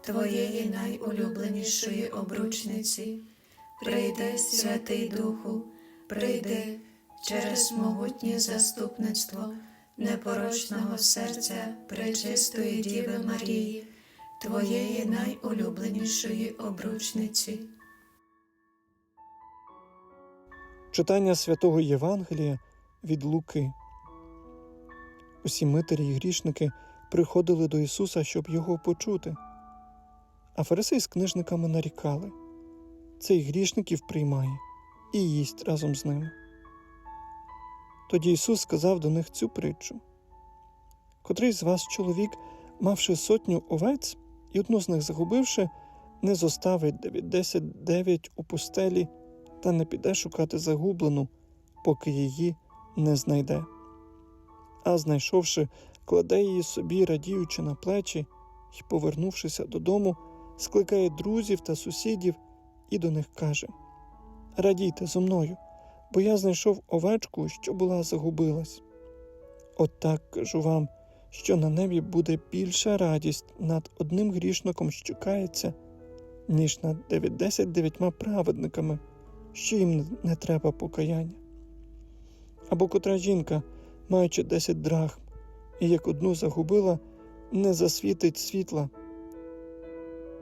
Твоєї найулюбленішої обручниці. Прийди, Святий Духу, прийди через могутнє заступництво непорочного серця Пречистої Діви Марії, Твоєї найулюбленішої обручниці. Читання святого Євангелія від Луки. Усі митарі й грішники приходили до Ісуса, щоб його почути. А фарисей з книжниками нарікали цей грішників приймає і їсть разом з ними. Тоді Ісус сказав до них цю притчу Котрий з вас чоловік, мавши сотню овець і одну з них загубивши, не зоставить дев'ять десять дев'ять у пустелі та не піде шукати загублену, поки її не знайде. А знайшовши, кладе її собі, радіючи на плечі, і, повернувшися додому, скликає друзів та сусідів і до них каже: Радійте зо мною, бо я знайшов овечку, що була загубилась. От так кажу вам, що на небі буде більша радість над одним грішником, що кається, ніж над дев'ять дев'ятьма праведниками, що їм не треба покаяння. Або котра жінка, маючи десять драхм, і як одну загубила, не засвітить світла,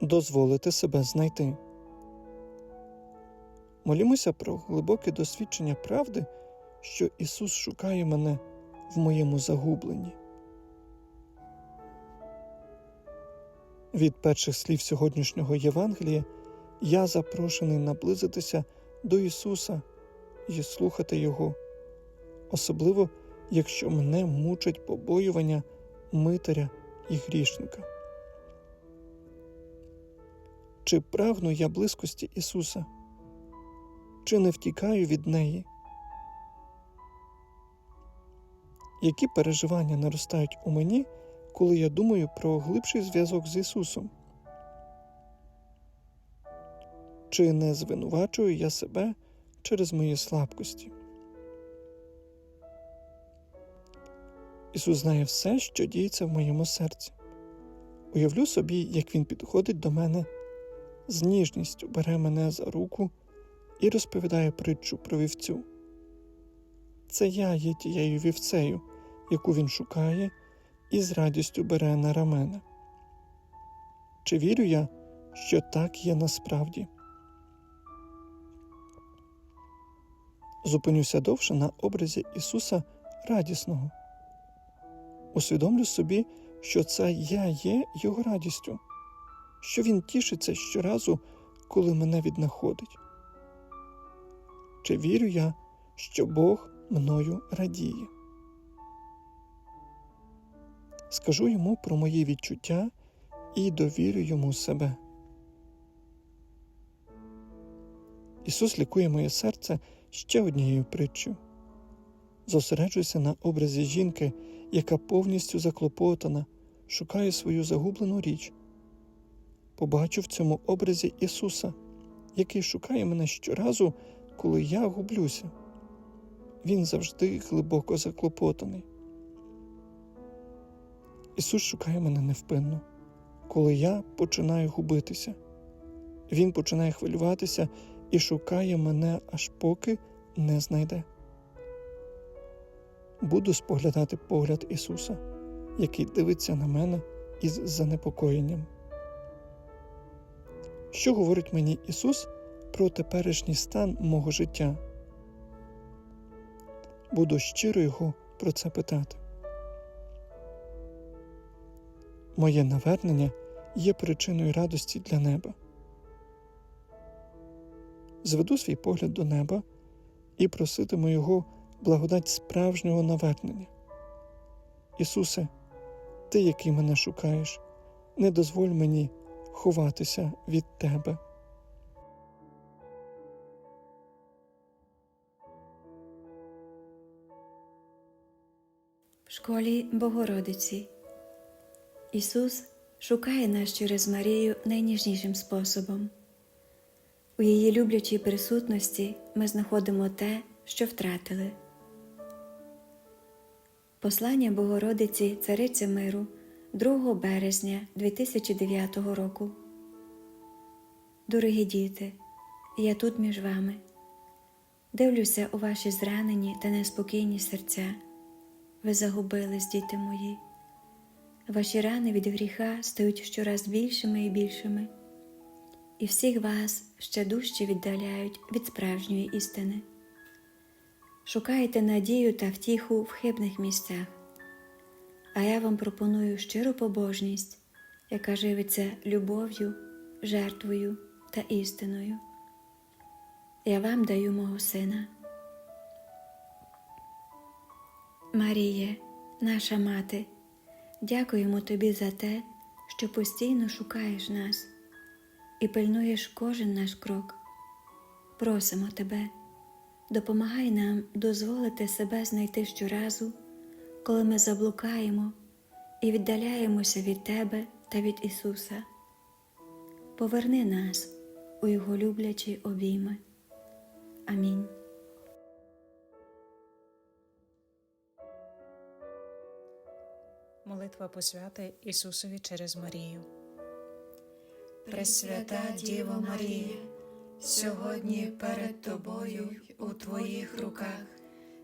Дозволити себе знайти. Молімося про глибоке досвідчення правди, що Ісус шукає мене в моєму загубленні. Від перших слів сьогоднішнього Євангелія я запрошений наблизитися до Ісуса і слухати Його, особливо якщо мене мучать побоювання митаря і грішника. Чи прагну я близькості Ісуса? Чи не втікаю від неї? Які переживання наростають у мені, коли я думаю про глибший зв'язок з Ісусом? Чи не звинувачую я себе через мої слабкості? Ісус знає все, що діється в моєму серці. Уявлю собі, як Він підходить до мене, з ніжністю бере мене за руку і розповідає притчу про вівцю. Це я є тією вівцею, яку він шукає і з радістю бере на рамена. Чи вірю я, що так є насправді? Зупинюся довше на образі Ісуса радісного. Усвідомлю собі, що це я є Його радістю, що Він тішиться щоразу, коли мене віднаходить. Чи вірю я, що Бог мною радіє? Скажу йому про мої відчуття і довірю йому себе. Ісус лікує моє серце ще однією притчею. Зосереджуйся на образі жінки, яка повністю заклопотана, шукає свою загублену річ. Побачу в цьому образі Ісуса, який шукає мене щоразу, коли я гублюся. Він завжди глибоко заклопотаний. Ісус шукає мене невпинно, коли я починаю губитися. Він починає хвилюватися і шукає мене, аж поки не знайде. Буду споглядати погляд Ісуса, який дивиться на мене із занепокоєнням. Що говорить мені Ісус про теперішній стан мого життя? Буду щиро його про це питати. Моє навернення є причиною радості для неба. Зведу свій погляд до неба і проситиму Його благодать справжнього навернення. Ісусе, Ти, який мене шукаєш, не дозволь мені ховатися від Тебе. В школі Богородиці Ісус шукає нас через Марію найніжнішим способом. У її люблячій присутності ми знаходимо те, що втратили. Послання Богородиці Цариці Миру 2 березня 2009 року. Дорогі діти, я тут між вами. Дивлюся у ваші зранені та неспокійні серця. Ви загубились, діти мої. Ваші рани від гріха стають щораз більшими і більшими, і всіх вас ще дужче віддаляють від справжньої істини. Шукаєте надію та втіху в хибних місцях, а я вам пропоную щиру побожність, яка живиться любов'ю, жертвою та істиною. Я вам даю мого сина. Маріє, наша мати, дякуємо тобі за те, що постійно шукаєш нас і пильнуєш кожен наш крок. Просимо тебе, допомагай нам дозволити себе знайти щоразу, коли ми заблукаємо і віддаляємося від Тебе та від Ісуса. Поверни нас у Його люблячі обійми. Амінь. Молитва посвяти Ісусові через Марію. Пресвята Діво Марія, сьогодні перед Тобою у Твоїх руках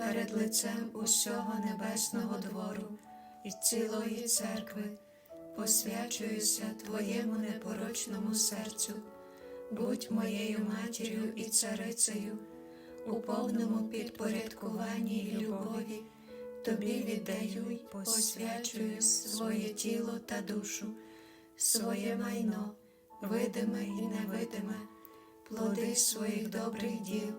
перед лицем усього небесного двору і цілої церкви посвячуюся Твоєму непорочному серцю, будь моєю матір'ю і царицею у повному підпорядкуванні й любові. Тобі віддаю й посвячую своє тіло та душу, своє майно, видиме і невидиме, плоди своїх добрих діл,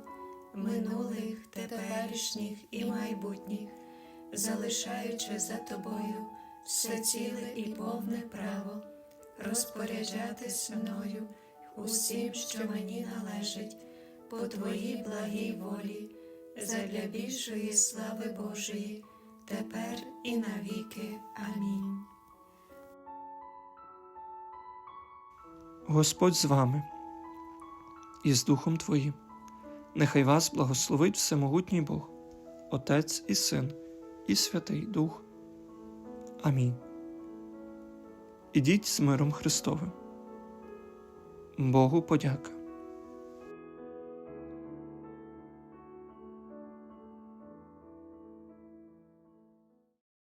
минулих, теперішніх і майбутніх, залишаючи за тобою все ціле і повне право, розпоряджатись мною усім, що мені належить, по твоїй благій волі, задля більшої слави Божої, тепер і навіки. Амінь. Господь з вами і з Духом Твоїм. Нехай вас благословить Всемогутній Бог, Отець і Син, і Святий Дух. Амінь. Ідіть з миром Христовим. Богу подяка.